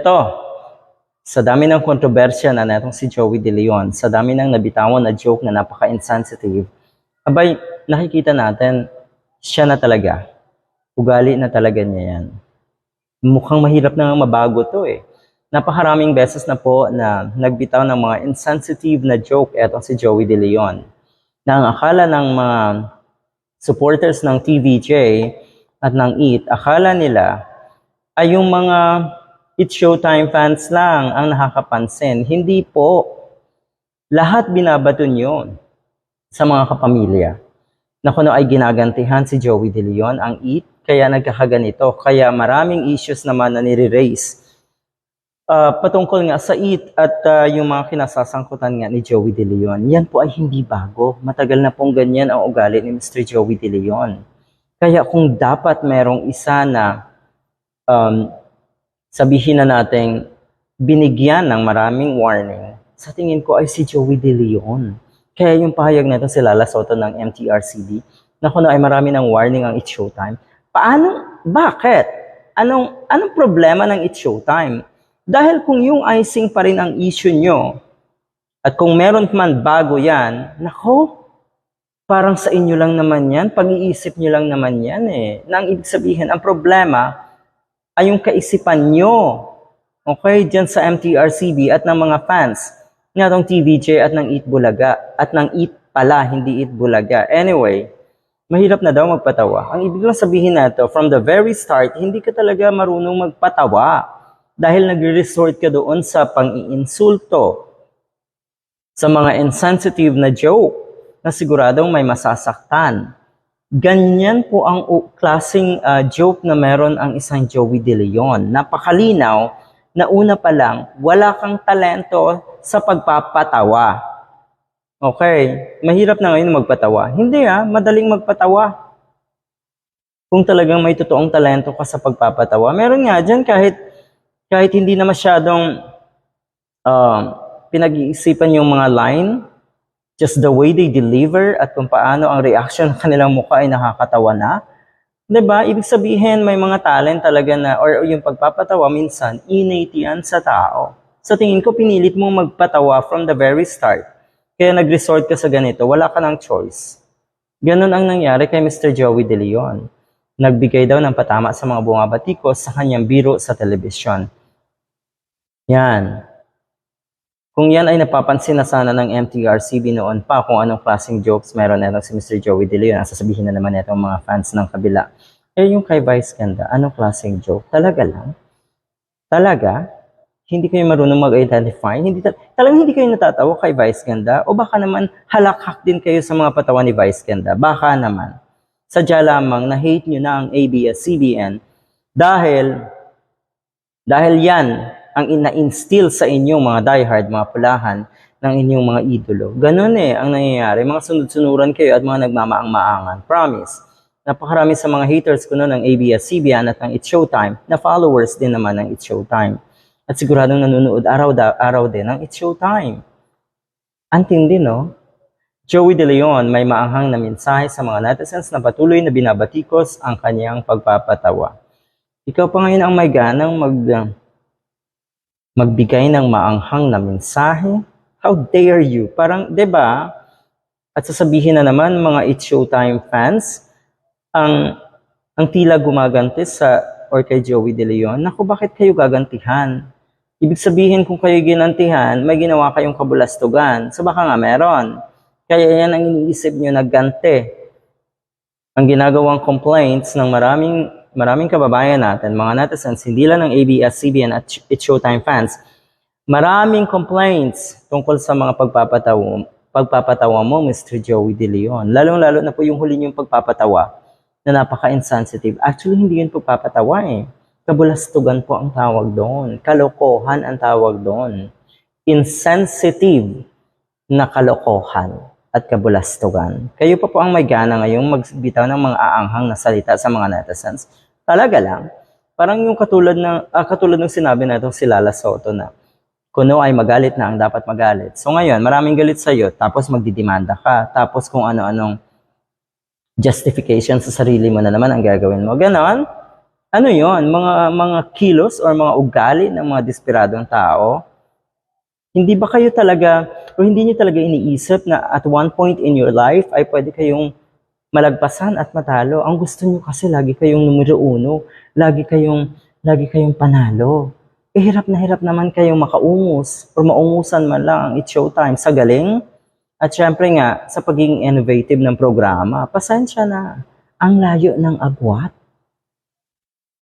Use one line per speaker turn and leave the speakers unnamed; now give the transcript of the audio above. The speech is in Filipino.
Ito, sa dami ng kontrobersya na netong si Joey De Leon, sa dami ng nabitawan na joke na napaka-insensitive, abay, nakikita natin, siya na talaga. Ugali na talaga niya yan. Mukhang mahirap na mabago to eh. Napakaraming beses na po na nagbitaw ng mga insensitive na joke etong si Joey De Leon. Na ang akala ng mga supporters ng TVJ at ng EAT, akala nila ay yung mga It's Showtime fans lang ang nakakapansin. Hindi po. Lahat binabaton yun sa mga kapamilya. Na kuno ay ginagantihan si Joey De Leon, ang EAT, kaya nagkakaganito. Kaya maraming issues naman na nire-raise uh, patungkol nga sa EAT at uh, yung mga kinasasangkutan nga ni Joey De Leon. Yan po ay hindi bago. Matagal na pong ganyan ang ugali ni Mr. Joey De Leon. Kaya kung dapat merong isa na um, sabihin na nating binigyan ng maraming warning, sa tingin ko ay si Joey De Leon. Kaya yung pahayag na ito si Lala Soto ng MTRCB, na kung ay marami ng warning ang It's Showtime. Paano? Bakit? Anong, anong problema ng It's Showtime? Dahil kung yung icing pa rin ang issue nyo, at kung meron man bago yan, nako, parang sa inyo lang naman yan, pag-iisip nyo lang naman yan eh. Na ang ibig sabihin, ang problema, ay yung kaisipan nyo. Okay, dyan sa MTRCB at ng mga fans ng atong TVJ at ng Eat Bulaga at ng Eat pala, hindi Eat Bulaga. Anyway, mahirap na daw magpatawa. Ang ibig lang sabihin na to, from the very start, hindi ka talaga marunong magpatawa dahil nagre-resort ka doon sa pang-iinsulto, sa mga insensitive na joke na siguradong may masasaktan. Ganyan po ang klaseng uh, joke na meron ang isang Joey De Leon. Napakalinaw na una pa lang, wala kang talento sa pagpapatawa. Okay, mahirap na ngayon magpatawa. Hindi ah, madaling magpatawa. Kung talagang may totoong talento ka sa pagpapatawa. Meron nga dyan kahit, kahit hindi na masyadong uh, pinag-iisipan yung mga line, just the way they deliver at kung paano ang reaction ng kanilang mukha ay nakakatawa na. ba? Ibig sabihin may mga talent talaga na or yung pagpapatawa minsan innate yan sa tao. Sa tingin ko pinilit mong magpatawa from the very start. Kaya nag-resort ka sa ganito, wala ka ng choice. Ganon ang nangyari kay Mr. Joey De Leon. Nagbigay daw ng patama sa mga bumabatikos sa kanyang biro sa telebisyon. Yan. Kung yan ay napapansin na sana ng MTRCB noon pa kung anong klaseng jokes meron na si Mr. Joey De Leon, sasabihin na naman itong mga fans ng kabila. Eh yung kay Vice Ganda, anong klaseng joke? Talaga lang? Talaga? Hindi kayo marunong mag-identify? Hindi ta- talagang hindi kayo natatawa kay Vice Ganda? O baka naman halakhak din kayo sa mga patawan ni Vice Ganda? Baka naman. Sadya lamang na hate nyo na ang ABS-CBN dahil dahil yan ang ina-instill sa inyong mga diehard, mga pulahan ng inyong mga idolo. Ganon eh ang nangyayari. Mga sunod-sunuran kayo at mga nagmamaang-maangan. Promise. Napakarami sa mga haters ko noon ng ABS-CBN at ng It's Showtime na followers din naman ng It's Showtime. At siguradong nanonood araw, da, araw din ng It's Showtime. Antindi, no? Joey De Leon may maanghang na mensahe sa mga netizens na patuloy na binabatikos ang kanyang pagpapatawa. Ikaw pa ngayon ang may ganang mag, magbigay ng maanghang na mensahe? How dare you? Parang, 'di ba? At sasabihin na naman mga It's Showtime fans, ang ang tila gumaganti sa or kay Joey De Leon, naku, bakit kayo gagantihan? Ibig sabihin kung kayo ginantihan, may ginawa kayong kabulastugan. So baka nga meron. Kaya yan ang iniisip nyo na ganti. Ang ginagawang complaints ng maraming maraming kababayan natin, mga netizens, hindi lang ng ABS-CBN at It's Showtime fans, maraming complaints tungkol sa mga pagpapatawa, pagpapatawa mo, Mr. Joey De Leon. Lalong-lalo na po yung huli niyong pagpapatawa na napaka-insensitive. Actually, hindi yun pagpapatawa eh. Kabulastugan po ang tawag doon. Kalokohan ang tawag doon. Insensitive na kalokohan at kabulastugan. Kayo pa po ang may gana ngayong magbitaw ng mga aanghang na salita sa mga netizens. Talaga lang. Parang yung katulad ng, ah, katulad ng sinabi na itong si Lala Soto na kuno ay magalit na ang dapat magalit. So ngayon, maraming galit sa'yo, tapos magdidemanda ka, tapos kung ano-anong justification sa sarili mo na naman ang gagawin mo. Ganon. ano yon mga mga kilos or mga ugali ng mga desperadong tao? Hindi ba kayo talaga, o hindi niyo talaga iniisip na at one point in your life ay pwede kayong malagpasan at matalo? Ang gusto niyo kasi lagi kayong numero uno, lagi kayong, lagi kayong panalo. Eh, hirap na hirap naman kayong makaungos or maungusan man lang ang It's Showtime sa galing. At syempre nga, sa pagiging innovative ng programa, pasensya na ang layo ng agwat.